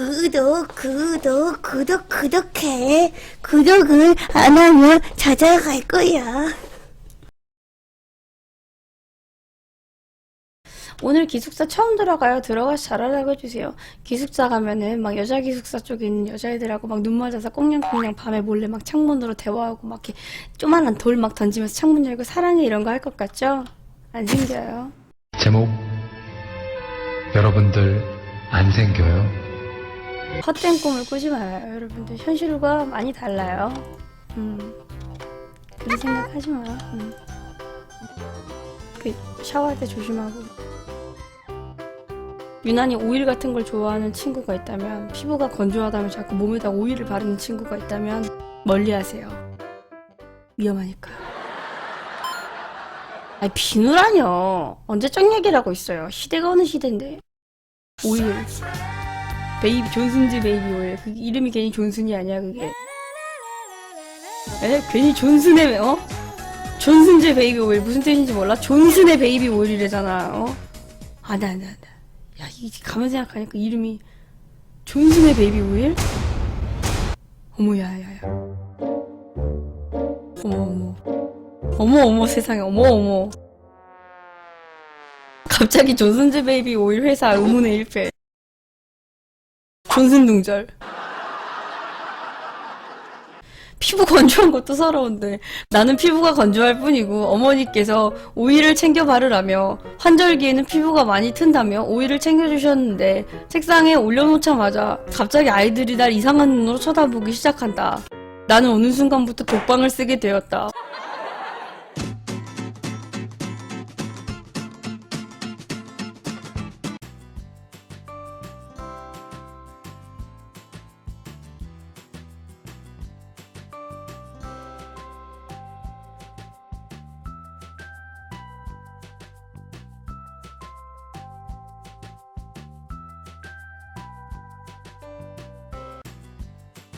구독, 구독, 구독, 구독해. 구독을 안 하면 찾아갈 거야. 오늘 기숙사 처음 들어가요. 들어가서 잘하라고 해주세요. 기숙사 가면은 막 여자 기숙사 쪽에 있는 여자애들하고 막 눈 맞아서 꽁냥꽁냥 밤에 몰래 막 창문으로 대화하고 막 이렇게 조만한 돌 막 던지면서 창문 열고 사랑해 이런 거 할 것 같죠? 안 생겨요. 제목 여러분들 안 생겨요? 헛된 꿈을 꾸지 말아요, 여러분들. 현실과 많이 달라요. 음. 그런 생각하지 마. 음. 그 샤워할 때 조심하고. 유난히 오일 같은 걸 좋아하는 친구가 있다면, 피부가 건조하다면 자꾸 몸에다 오일을 바르는 친구가 있다면 멀리 하세요. 위험하니까. 아니, 비누라뇨. 언제적 얘기를 하고 있어요. 시대가 어느 시대인데. 오일. 베이비 존슨즈 베이비 오일 그 이름이 괜히 존슨이 아니야 그게 에? 괜히 존슨의 어? 존슨즈 베이비 오일 무슨 뜻인지 몰라? 존슨의 베이비 오일이래잖아 어? 안돼 안돼 안돼 야 이게 가만 생각하니까 이름이 존슨의 베이비 오일? 어머 야야야 어머 어머 어머 어머 세상에 어머 어머 갑자기 존슨즈 베이비 오일 회사 의문의 일패 동절. 피부 건조한 것도 서러운데 나는 피부가 건조할 뿐이고 어머니께서 오일을 챙겨 바르라며 환절기에는 피부가 많이 튼다며 오일을 챙겨주셨는데 책상에 올려놓자마자 갑자기 아이들이 날 이상한 눈으로 쳐다보기 시작한다. 나는 어느 순간부터 독방을 쓰게 되었다.